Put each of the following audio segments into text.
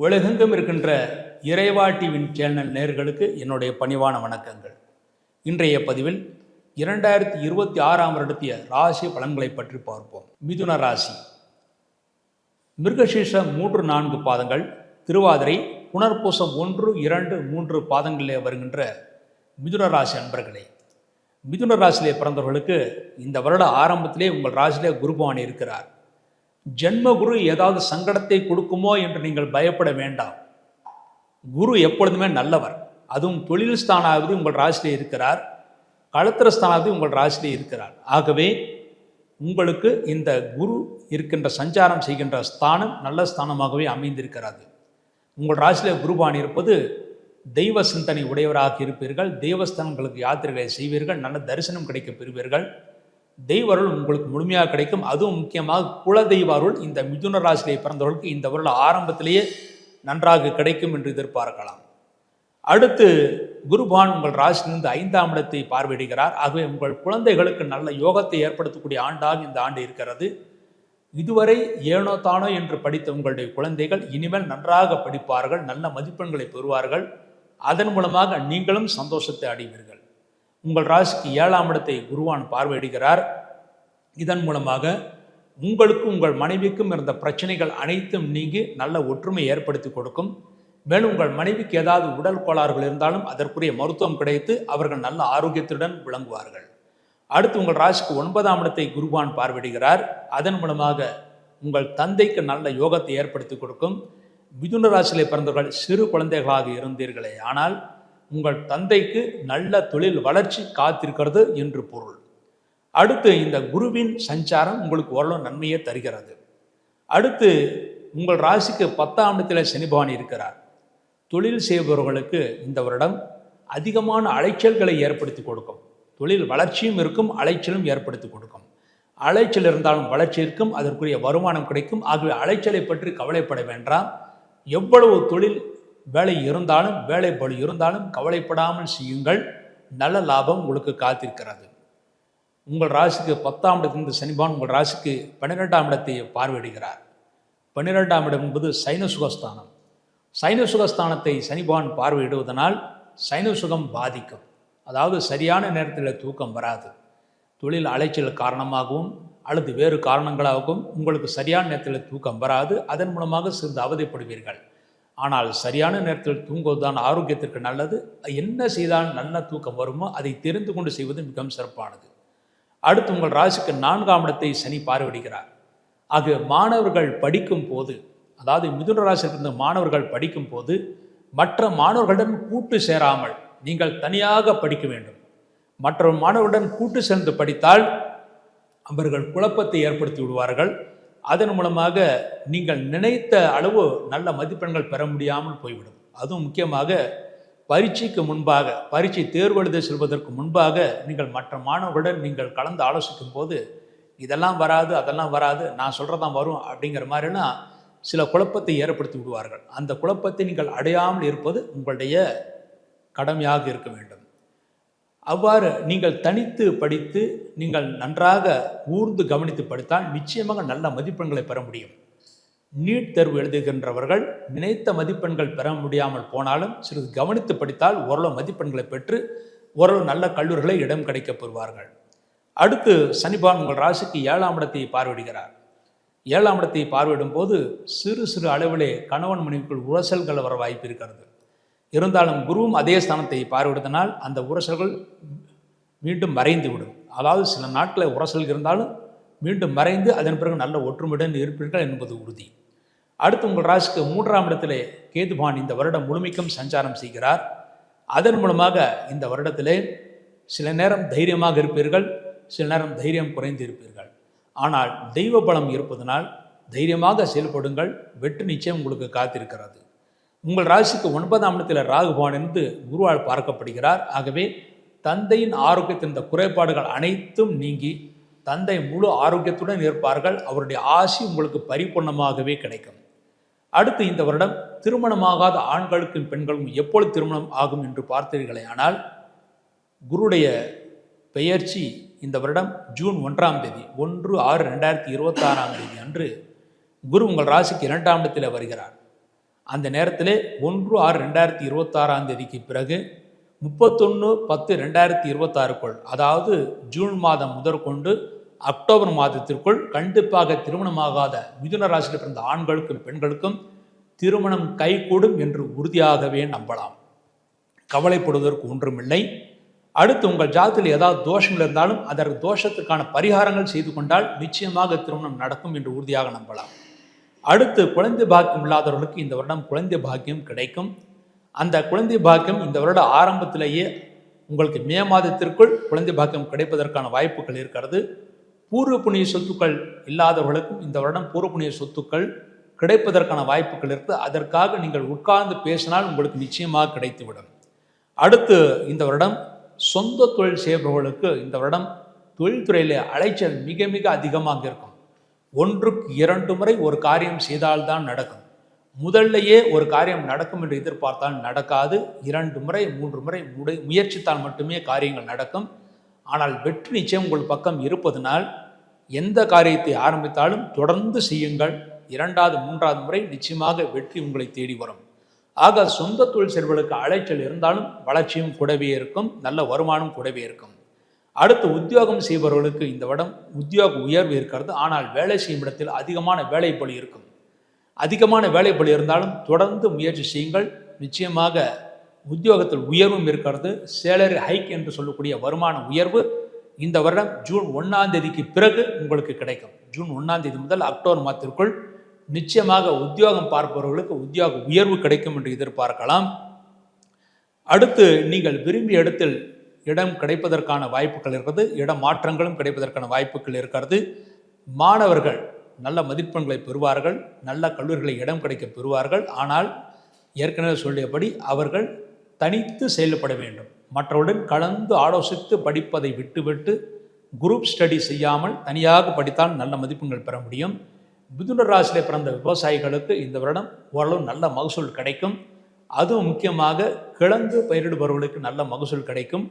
உலகெங்கும் இருக்கின்ற இறைவா டிவின் சேனல் நேர்களுக்கு என்னுடைய பணிவான வணக்கங்கள். இன்றைய பதிவில் இரண்டாயிரத்தி இருபத்தி ஆறாம் வருடத்திய ராசி பலன்களை பற்றி பார்ப்போம். மிதுன ராசி. மிருகசீஷ மூன்று நான்கு பாதங்கள் திருவாதிரை புனர்பூசம் ஒன்று இரண்டு மூன்று பாதங்களிலே வருகின்ற மிதுன ராசி அன்பர்களே. மிதுன ராசியிலே பிறந்தவர்களுக்கு இந்த வருட ஆரம்பத்திலே உங்கள் ராசியிலே குருபவான் இருக்கிறார். ஜென்மகுரு ஏதாவது சங்கடத்தை கொடுக்குமோ என்று நீங்கள் பயப்பட வேண்டாம். குரு எப்பொழுதுமே நல்லவர். அதுவும் தொழில் ஸ்தானாவது உங்கள் ராசியிலே இருக்கிறார். களத்திர ஸ்தானாவது உங்கள் ராசியிலே இருக்கிறார். ஆகவே உங்களுக்கு இந்த குரு இருக்கின்ற சஞ்சாரம் செய்கின்ற ஸ்தானம் நல்ல ஸ்தானமாகவே அமைந்திருக்கிறது. உங்கள் ராசியிலே குருபான் இருப்பது தெய்வ சிந்தனை உடையவராக இருப்பீர்கள். தெய்வஸ்தானங்களுக்கு யாத்திரைகளை செய்வீர்கள். நல்ல தரிசனம் கிடைக்க பெறுவீர்கள். தெய்வ அருள் உங்களுக்கு முழுமையாக கிடைக்கும். அதுவும் முக்கியமாக குல தெய்வ அருள் இந்த மிதுன ராசியிலே பிறந்தவர்களுக்கு இந்த வருட ஆரம்பத்திலேயே நன்றாக கிடைக்கும் என்று எதிர்பார்க்கலாம். அடுத்து குருபான் உங்கள் ராசியிலிருந்து ஐந்தாம் இடத்தை பார்வையிடுகிறார். ஆகவே உங்கள் குழந்தைகளுக்கு நல்ல யோகத்தை ஏற்படுத்தக்கூடிய ஆண்டாக இந்த ஆண்டு இருக்கிறது. இதுவரை ஏனோ தானோ என்று படித்த உங்களுடைய குழந்தைகள் இனிமேல் நன்றாக படிப்பார்கள் நல்ல மதிப்பெண்களை பெறுவார்கள். அதன் மூலமாக நீங்களும் சந்தோஷத்தை அடைவீர்கள். உங்கள் ராசிக்கு ஏழாம் இடத்தை குருவான் பார்வையிடுகிறார். இதன் மூலமாக உங்களுக்கும் உங்கள் மனைவிக்கும் இருந்த பிரச்சனைகள் அனைத்தும் நீங்கி நல்ல ஒற்றுமை ஏற்படுத்தி கொடுக்கும். மேலும் உங்கள் மனைவிக்கு ஏதாவது உடல் கோளாறுகள் இருந்தாலும் அதற்குரிய மருத்துவம் கிடைத்து அவர்கள் நல்ல ஆரோக்கியத்துடன் விளங்குவார்கள். அடுத்து உங்கள் ராசிக்கு ஒன்பதாம் இடத்தை குருவான் பார்வையிடுகிறார். அதன் மூலமாக உங்கள் தந்தைக்கு நல்ல யோகத்தை ஏற்படுத்தி கொடுக்கும். மிதுன ராசியிலே பிறந்தவர்கள் சிறு குழந்தைகளாக இருந்தீர்களே ஆனால் உங்கள் தந்தைக்கு நல்ல தொழில் வளர்ச்சி காத்திருக்கிறது என்று பொருள். அடுத்து இந்த குருவின் சஞ்சாரம் உங்களுக்கு ஓரளவு நன்மையை தருகிறது. அடுத்து உங்கள் ராசிக்கு பத்தாம் இடத்தில் சனிபவான் இருக்கிறார். தொழில் செய்பவர்களுக்கு இந்த வருடம் அதிகமான அலைச்சல்களை ஏற்படுத்தி கொடுக்கும். தொழில் வளர்ச்சியும் இருக்கும் அலைச்சலும் ஏற்படுத்தி கொடுக்கும். அலைச்சல் இருந்தாலும் வளர்ச்சி இருக்கும் அதற்குரிய வருமானம் கிடைக்கும். ஆகவே அலைச்சலை பற்றி கவலைப்பட வேண்டாம். எவ்வளவு தொழில் வேலை இருந்தாலும் வேலை பளு இருந்தாலும் கவலைப்படாமல் செய்யுங்கள். நல்ல லாபம் உங்களுக்கு காத்திருக்கிறது. உங்கள் ராசிக்கு பத்தாம் இடத்திலிருந்து சனிபான் உங்கள் ராசிக்கு பன்னிரெண்டாம் இடத்தை பார்வையிடுகிறார். பன்னிரெண்டாம் இடம் என்பது சைன சுகஸ்தானம். சைன சுகஸ்தானத்தை சனிபான் பார்வையிடுவதனால் சைன சுகம் பாதிக்கும். அதாவது சரியான நேரத்தில் தூக்கம் வராது. தொழில் அலைச்சல் காரணமாகவும் அல்லது வேறு காரணங்களாகவும் உங்களுக்கு சரியான நேரத்தில் தூக்கம் வராது. அதன் மூலமாக சிறிது அவதிப்படுவீர்கள். ஆனால் சரியான நேரத்தில் தூங்குவது தான் ஆரோக்கியத்திற்கு நல்லது. என்ன செய்தால் நல்ல தூக்கம் வருமோ அதை தெரிந்து கொண்டு செய்வது மிகவும் சிறப்பானது. அடுத்து உங்கள் ராசிக்கு நான்காம் இடத்தை சனி பார்வையிடுகிறார். ஆக மாணவர்கள் படிக்கும் போது அதாவது மிதுன ராசியில் இருந்த மாணவர்கள் படிக்கும் போது மற்ற மாணவர்களுடன் கூட்டு சேராமல் நீங்கள் தனியாக படிக்க வேண்டும். மற்ற மாணவர்களுடன் கூட்டு சேர்ந்து படித்தால் அவர்கள் குழப்பத்தை ஏற்படுத்தி விடுவார்கள். அதன் மூலமாக நீங்கள் நினைத்த அளவு நல்ல மதிப்பெண்கள் பெற முடியாமல் போய்விடும். அதுவும் முக்கியமாக பரீட்சைக்கு முன்பாக பரீட்சை தேர்வு எழுத செல்வதற்கு முன்பாக நீங்கள் மற்ற மாணவர்களுடன் நீங்கள் கலந்து ஆலோசிக்கும் போது இதெல்லாம் வராது அதெல்லாம் வராது நான் சொல்கிறதான் வரும் அப்படிங்கிற மாதிரினா சில குழப்பத்தை ஏற்படுத்தி விடுவார்கள். அந்த குழப்பத்தை நீங்கள் அடையாமல் இருப்பது உங்களுடைய கடமையாக இருக்க வேண்டும். அவ்வாறு நீங்கள் தனித்து படித்து நீங்கள் நன்றாக ஊர்ந்து கவனித்து படித்தால் நிச்சயமாக நல்ல மதிப்பெண்களை பெற முடியும். நீட் தேர்வு எழுதுகின்றவர்கள் நினைத்த மதிப்பெண்கள் பெற முடியாமல் போனாலும் சிறிது கவனித்து படித்தால் ஓரளவு மதிப்பெண்களை பெற்று ஓரளவு நல்ல கல்லூரிகளை இடம் கிடைக்கப் பெறுவார்கள். அடுத்து சனிபான் உங்கள் ராசிக்கு ஏழாம் இடத்தை பார்வையிடுகிறார். ஏழாம் இடத்தை பார்வையிடும் போது சிறு சிறு அளவிலே கணவன் மனைவிக்குள் உரசல்கள் வர வாய்ப்பு இருக்கிறது. இருந்தாலும் குருவும் அதே ஸ்தானத்தை பார்வையிடுவதனால் அந்த உரசல்கள் மீண்டும் மறைந்து விடும். அதாவது சில நாட்களில் உரசல் இருந்தாலும் மீண்டும் மறைந்து அதன் பிறகு நல்ல ஒற்றுமையுடன் இருப்பீர்கள் என்பது உறுதி. அடுத்து உங்கள் ராசிக்கு மூன்றாம் இடத்திலே கேதுபான் இந்த வருடம் முழுமைக்கும் சஞ்சாரம் செய்கிறார். அதன் மூலமாக இந்த வருடத்திலே சில நேரம் தைரியமாக இருப்பீர்கள் சில நேரம் தைரியம் குறைந்து இருப்பீர்கள். ஆனால் தெய்வ பலம் இருப்பதனால் தைரியமாக செயல்படுங்கள் வெற்றி நிச்சயம் உங்களுக்கு காத்திருக்கிறது. உங்கள் ராசிக்கு ஒன்பதாம் இடத்தில் ராகுபான் என்று குருவால் பார்க்கப்படுகிறார். ஆகவே தந்தையின் ஆரோக்கியத்தின் இந்த குறைபாடுகள் அனைத்தும் நீங்கி தந்தை முழு ஆரோக்கியத்துடன் இருப்பார்கள். அவருடைய ஆசி உங்களுக்கு பரிபூர்ணமாகவே கிடைக்கும். அடுத்து இந்த வருடம் திருமணமாகாத ஆண்களுக்கும் பெண்களுக்கும் எப்பொழுது திருமணம் ஆகும் என்று பார்த்தீர்களே ஆனால் குருடைய பெயர்ச்சி இந்த வருடம் ஜூன் ஒன்றாம் தேதி ஒன்று ஆறு ரெண்டாயிரத்தி இருபத்தாறாம் தேதி அன்று குரு உங்கள் ராசிக்கு இரண்டாம் இடத்தில் வருகிறார். அந்த நேரத்தில் ஒன்று ஆறு ரெண்டாயிரத்தி இருபத்தாறாம் தேதிக்கு பிறகு முப்பத்தொன்று பத்து ரெண்டாயிரத்தி இருபத்தாறுக்குள் அதாவது ஜூன் மாதம் முதற்கொண்டு அக்டோபர் மாதத்திற்குள் கண்டிப்பாக திருமணமாகாத மிதுன ராசியில் பிறந்த ஆண்களுக்கும் பெண்களுக்கும் திருமணம் கைகூடும் என்று உறுதியாகவே நம்பலாம். கவலைப்படுவதற்கு ஒன்றுமில்லை. அடுத்து உங்கள் ஜாதத்தில் ஏதாவது தோஷங்கள் இருந்தாலும் அதற்கு தோஷத்துக்கான பரிகாரங்கள் செய்து கொண்டால் நிச்சயமாக திருமணம் நடக்கும் என்று உறுதியாக நம்பலாம். அடுத்து குழந்தை பாக்கியம் இல்லாதவர்களுக்கு இந்த வருடம் குழந்தை பாக்கியம் கிடைக்கும். அந்த குழந்தை பாக்கியம் இந்த வருட ஆரம்பத்திலேயே உங்களுக்கு மே மாதத்திற்குள் குழந்தை பாக்கியம் கிடைப்பதற்கான வாய்ப்புகள் இருக்கிறது. பூர்வ புண்ணிய சொத்துக்கள் இல்லாதவர்களுக்கும் இந்த வருடம் பூர்வ புண்ணிய சொத்துக்கள் கிடைப்பதற்கான வாய்ப்புகள் இருக்குது அதற்காக நீங்கள் உட்கார்ந்து பேசினால் உங்களுக்கு நிச்சயமாக கிடைத்துவிடும். அடுத்து இந்த வருடம் சொந்த தொழில் செய்பவர்களுக்கு இந்த வருடம் தொழில்துறையில் அலைச்சல் மிக மிக அதிகமாக இருக்கும். ஒன்றுக்கு இரண்டு முறை ஒரு காரியம் செய்தால்தான் நடக்கும். முதல்லையே ஒரு காரியம் நடக்கும் என்று எதிர்பார்த்தால் நடக்காது. இரண்டு முறை மூன்று முறை முடி முயற்சித்தால் மட்டுமே காரியங்கள் நடக்கும். ஆனால் வெற்றி நிச்சயம் உங்கள் பக்கம் இருப்பதனால் எந்த காரியத்தை ஆரம்பித்தாலும் தொடர்ந்து செய்யுங்கள். இரண்டாவது மூன்றாவது முறை நிச்சயமாக வெற்றி உங்களை தேடி வரும். ஆக சொந்த தொழில் செல்வர்களுக்கு அலைச்சல் இருந்தாலும் வளர்ச்சியும் கூடவே இருக்கும். நல்ல வருமானம் கூடவே இருக்கும். அடுத்து உத்தியோகம் செய்பவர்களுக்கு இந்த வருடம் உத்தியோக உயர்வு இருக்கிறது. ஆனால் வேலை செய்யும் இடத்தில் அதிகமான வேலைப்பளி இருக்கும். அதிகமான வேலைப்பளி இருந்தாலும் தொடர்ந்து முயற்சி செய்யுங்கள். நிச்சயமாக உத்தியோகத்தில் உயர்வும் இருக்கிறது. சேலரி ஹைக் என்று சொல்லக்கூடிய வருமான உயர்வு இந்த வருடம் ஜூன் ஒன்றாம் தேதிக்கு பிறகு உங்களுக்கு கிடைக்கும். ஜூன் ஒன்றாம் தேதி முதல் அக்டோபர் மாதத்திற்குள் நிச்சயமாக உத்தியோகம் பார்ப்பவர்களுக்கு உத்தியோக உயர்வு கிடைக்கும் என்று எதிர்பார்க்கலாம். அடுத்து நீங்கள் விரும்பிய இடத்தில் இடம் கிடைப்பதற்கான வாய்ப்புகள் இருக்கிறது இடம் மாற்றங்களும் கிடைப்பதற்கான வாய்ப்புகள் இருக்கிறது. மாணவர்கள் நல்ல மதிப்பெண்களை பெறுவார்கள் நல்ல கல்லூரிகளை இடம் கிடைக்க பெறுவார்கள். ஆனால் ஏற்கனவே சொல்லியபடி அவர்கள் தனித்து செயல்பட வேண்டும். மற்றவருடன் கலந்து ஆலோசித்து படிப்பதை விட்டுவிட்டு குரூப் ஸ்டடி செய்யாமல் தனியாக படித்தால் நல்ல மதிப்பெண்கள் பெற முடியும். மிதுன ராசியில் பிறந்த விவசாயிகளுக்கு இந்த வருடம் ஓரளவு நல்ல மகசூல் கிடைக்கும். அதுவும் முக்கியமாக கிழங்கு பயிரிடுபவர்களுக்கு நல்ல மகசூல் கிடைக்கும்.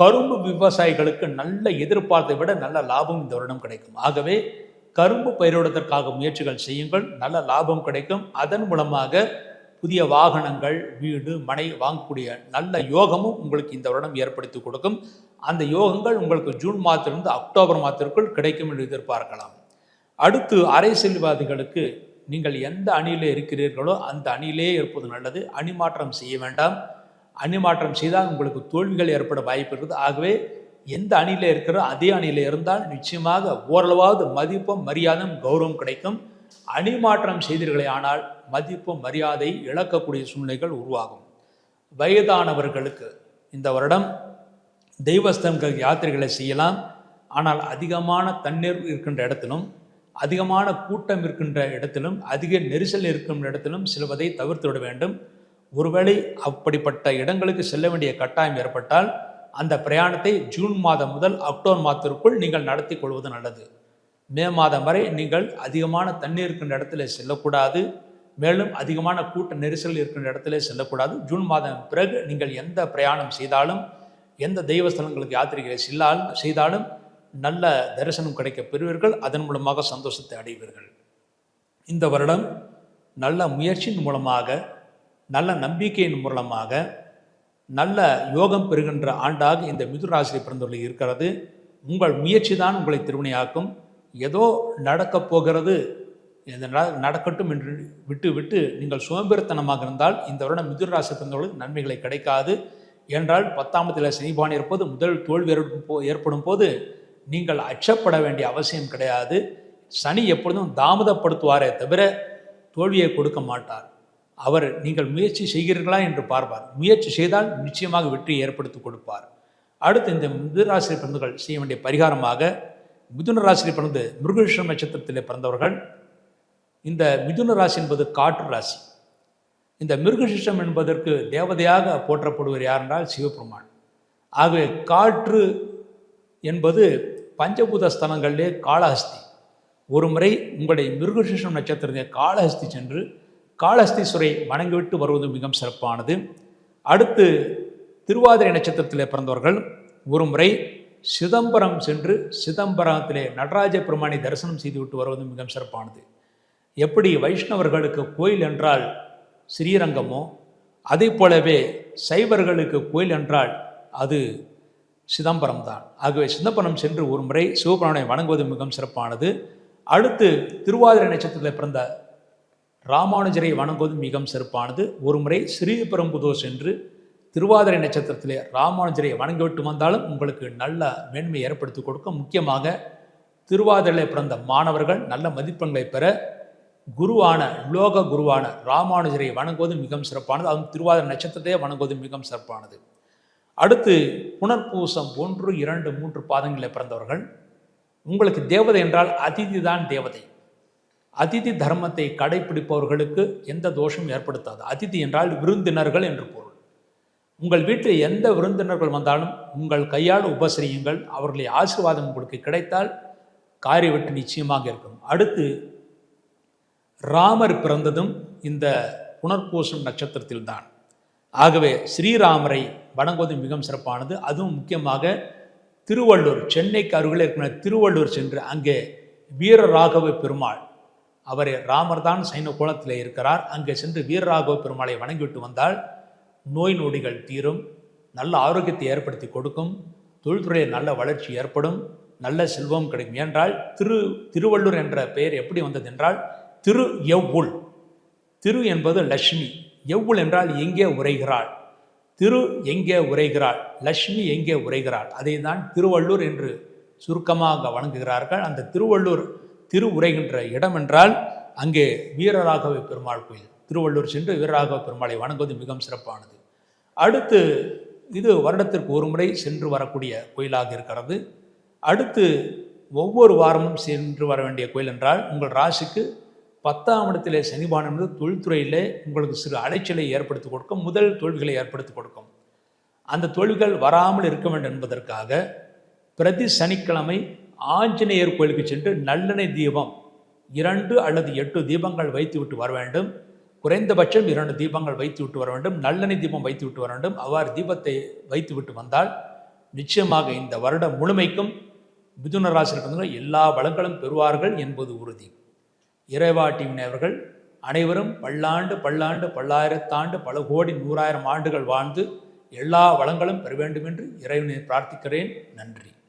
கரும்பு விவசாயிகளுக்கு நல்ல எதிர்பார்த்தை விட நல்ல லாபம் இந்த வருடம் கிடைக்கும். ஆகவே கரும்பு பயிரிடுவதற்காக முயற்சிகள் செய்யுங்கள். நல்ல லாபம் கிடைக்கும். அதன் மூலமாக புதிய வாகனங்கள் வீடு மனை வாங்கக்கூடிய நல்ல யோகமும் உங்களுக்கு இந்த வருடம் ஏற்படுத்தி கொடுக்கும். அந்த யோகங்கள் உங்களுக்கு ஜூன் மாதத்திலிருந்து அக்டோபர் மாதத்திற்குள் கிடைக்கும் என்று எதிர்பார்க்கலாம். அடுத்து அரசியல்வாதிகளுக்கு நீங்கள் எந்த அணியிலே இருக்கிறீர்களோ அந்த அணியிலே இருப்பது நல்லது. அணி மாற்றம் செய்ய வேண்டாம். அணி மாற்றம் செய்தால் உங்களுக்கு தோல்விகள் ஏற்பட வாய்ப்பு இருக்குது. ஆகவே எந்த அணியில் இருக்கிறோ அதே அணியில் இருந்தால் நிச்சயமாக ஓரளவாவது மதிப்பும் மரியாதையும் கௌரவம் கிடைக்கும். அணி மாற்றம் செய்தீர்களே ஆனால் மதிப்பும் மரியாதை இழக்கக்கூடிய சூழ்நிலைகள் உருவாகும். வயதானவர்களுக்கு இந்த வருடம் தெய்வஸ்தங்கள் யாத்திரைகளை செய்யலாம். ஆனால் அதிகமான தண்ணீர் இருக்கின்ற இடத்திலும் அதிகமான கூட்டம் இருக்கின்ற இடத்திலும் அதிக நெரிசல் இருக்கின்ற இடத்திலும் சிலவதை தவிர்த்து விட வேண்டும். ஒருவேளை அப்படிப்பட்ட இடங்களுக்கு செல்ல வேண்டிய கட்டாயம் ஏற்பட்டால் அந்த பிரயாணத்தை ஜூன் மாதம் முதல் அக்டோபர் மாதத்திற்குள் நீங்கள் நடத்தி கொள்வது நல்லது. மே மாதம் வரை நீங்கள் அதிகமான தண்ணீர் இருக்கின்ற இடத்துல செல்லக்கூடாது. மேலும் அதிகமான கூட்ட நெரிசல் இருக்கின்ற இடத்துல செல்லக்கூடாது. ஜூன் மாதம் பிறகு நீங்கள் எந்த பிரயாணம் செய்தாலும் எந்த தெய்வஸ்தலங்களுக்கு யாத்திரைகளை செல்லாலும் செய்தாலும் நல்ல தரிசனம் கிடைக்க பெறுவீர்கள். அதன் மூலமாக சந்தோஷத்தை அடைவீர்கள். இந்த வருடம் நல்ல முயற்சியின் மூலமாக நல்ல நம்பிக்கையின் மூலமாக நல்ல யோகம் பெறுகின்ற ஆண்டாக இந்த மிதுராசியை பிறந்தவர்கள் இருக்கிறது. உங்கள் முயற்சி தான் உங்களை திருவினையாக்கும் ஏதோ நடக்கப் போகிறது. நடக்கட்டும் என்று விட்டு விட்டு நீங்கள் சோம்பேறித்தனமாக இருந்தால் இந்த வருடம் மிதுராசி பிறந்தவர்களுக்கு நன்மைகளை கிடைக்காது. என்றால் பத்தாமத்தில் சனிபான் இருப்பது முதல் தோல்வி போ ஏற்படும் போது நீங்கள் அச்சப்பட வேண்டிய அவசியம் கிடையாது. சனி எப்பொழுதும் தாமதப்படுத்துவாரே தவிர தோல்வியை கொடுக்க மாட்டார். அவர் நீங்கள் முயற்சி செய்கிறீர்களா என்று பார்ப்பார். முயற்சி செய்தால் நிச்சயமாக வெற்றியை ஏற்படுத்தி கொடுப்பார். அடுத்து இந்த மிதுராசிரி பிறந்தவர்கள் செய்ய வேண்டிய பரிகாரமாக மிதுன ராசியை பிறந்து மிருகேஸ்வர நட்சத்திரத்தில் பிறந்தவர்கள் இந்த மிதுன ராசி என்பது காற்று ராசி. இந்த மிருகசிஷ்டம் என்பதற்கு தேவதையாக போற்றப்படுவர் யார் என்றால் சிவபெருமான். ஆகவே காற்று என்பது பஞ்சபூத ஸ்தலங்களிலே காளஹஸ்தி. ஒரு முறை உங்களுடைய மிருகசிஷ்டம் நட்சத்திரத்தை காளஹஸ்தி சென்று காளஹஸ்தீஸ்வரை வணங்கிவிட்டு வருவது மிகவும் சிறப்பானது. அடுத்து திருவாதிரை நட்சத்திரத்தில் பிறந்தவர்கள் ஒரு முறை சிதம்பரம் சென்று சிதம்பரத்திலே நடராஜ பெருமானை தரிசனம் செய்துவிட்டு வருவது மிகவும் சிறப்பானது. எப்படி வைஷ்ணவர்களுக்கு கோயில் என்றால் ஸ்ரீரங்கமோ அதே போலவே சைவர்களுக்கு கோயில் என்றால் அது சிதம்பரம் தான். ஆகவே சிதம்பரம் சென்று ஒரு முறை சிவபெருமானை வணங்குவது மிகவும் சிறப்பானது. அடுத்து திருவாதிரை நட்சத்திரத்தில் பிறந்த ராமானுஜரை வணங்குவது மிகவும் சிறப்பானது. ஒருமுறை ஸ்ரீபெரும்புதூர் சென்று திருவாதிரை நட்சத்திரத்திலே ராமானுஜரை வணங்கிவிட்டு வந்தாலும் உங்களுக்கு நல்ல மேன்மை ஏற்படுத்தி கொடுக்கும் முக்கியமாக திருவாதிரையில் பிறந்த மாணவர்கள் நல்ல மதிப்பெண்களை பெற குருவான லோக குருவான ராமானுஜரை வணங்குவது மிகவும் சிறப்பானது. அதுவும் திருவாதிரை நட்சத்திரத்தையே வணங்குவது மிகவும் சிறப்பானது. அடுத்து புனர்பூசம் ஒன்று இரண்டு மூன்று பாதங்களில் பிறந்தவர்கள். உங்களுக்கு தேவதை என்றால் அதிதி தான் தேவதை. அதிதி தர்மத்தை கடைபிடிப்பவர்களுக்கு எந்த தோஷமும் ஏற்படுத்தாது. அதிதி என்றால் விருந்தினர்கள் என்று பொருள். உங்கள் வீட்டில் எந்த விருந்தினர்கள் வந்தாலும் உங்கள் கையால் உபசரியுங்கள். அவர்களை ஆசீர்வாதம் உங்களுக்கு கிடைத்தால் காரிய வெற்றி நிச்சயமாக இருக்கும். அடுத்து ராமர் பிறந்ததும் இந்த புனர்பூசம் நட்சத்திரத்தில்தான். ஆகவே ஸ்ரீராமரை வணங்குவது மிகவும் சிறப்பானது. அதுவும் முக்கியமாக திருவள்ளூர் சென்னைக்கு அருகில் இருக்கிற திருவள்ளூர் சென்று அங்கே வீரராகவ பெருமாள் அவர் ராமர் தான் சைன கோலத்தில் இருக்கிறார். அங்கே சென்று வீரராகவ பெருமாளை வணங்கிவிட்டு வந்தால் நோய் நொடிகள் தீரும் நல்ல ஆரோக்கியத்தை ஏற்படுத்தி கொடுக்கும் தொழில்துறையில் நல்ல வளர்ச்சி ஏற்படும் நல்ல செல்வம் கிடைக்கும். என்றால் திரு திருவள்ளூர் என்ற பெயர் எப்படி வந்தது என்றால் திரு எவ்வுள். திரு என்பது லட்சுமி. எவ்வுள் என்றால் எங்கே உரைகிறாள். திரு எங்கே உரைகிறாள். லட்சுமி எங்கே உரைகிறாள். அதை தான் திருவள்ளூர் என்று சுருக்கமாக வணங்குகிறார்கள். அந்த திருவள்ளூர் திரு உரைகின்ற இடம் என்றால் அங்கே வீரராகவ பெருமாள் கோயில். திருவள்ளூர் சென்று வீரராகவ பெருமாளை வணங்குவது மிகவும் சிறப்பானது. அடுத்து இது வருடத்திற்கு ஒரு முறை சென்று வரக்கூடிய கோயிலாக இருக்கிறது. அடுத்து ஒவ்வொரு வாரமும் சென்று வர வேண்டிய கோயில் என்றால் உங்கள் ராசிக்கு பத்தாம் இடத்திலே சனிபானம் என்பது தொழில்துறையிலே உங்களுக்கு சிறு அலைச்சலை ஏற்படுத்தி கொடுக்கும் முதல் தோல்விகளை ஏற்படுத்தி கொடுக்கும். அந்த தோல்விகள் வராமல் இருக்க வேண்டும் என்பதற்காக பிரதி சனிக்கிழமை ஆஞ்சநேயர் கோயிலுக்கு சென்று நல்லெண்ணெய் தீபம் இரண்டு அல்லது எட்டு தீபங்கள் வைத்துவிட்டு வர வேண்டும். குறைந்தபட்சம் இரண்டு தீபங்கள் வைத்துவிட்டு வர வேண்டும். நல்லெண்ணெய் தீபம் வைத்துவிட்டு வர வேண்டும். அவ்வாறு தீபத்தை வைத்துவிட்டு வந்தால் நிச்சயமாக இந்த வருடம் முழுமைக்கும் மிதுன ராசியில் எல்லா வளங்களும் பெறுவார்கள் என்பது உறுதி. இறைவா டீமினவர்கள் அனைவரும் பல்லாண்டு பல்லாண்டு பல்லாயிரத்தாண்டு பல கோடி நூறாயிரம் ஆண்டுகள் வாழ்ந்து எல்லா வளங்களும் பெற வேண்டும் என்று இறைவனை பிரார்த்திக்கிறேன். நன்றி.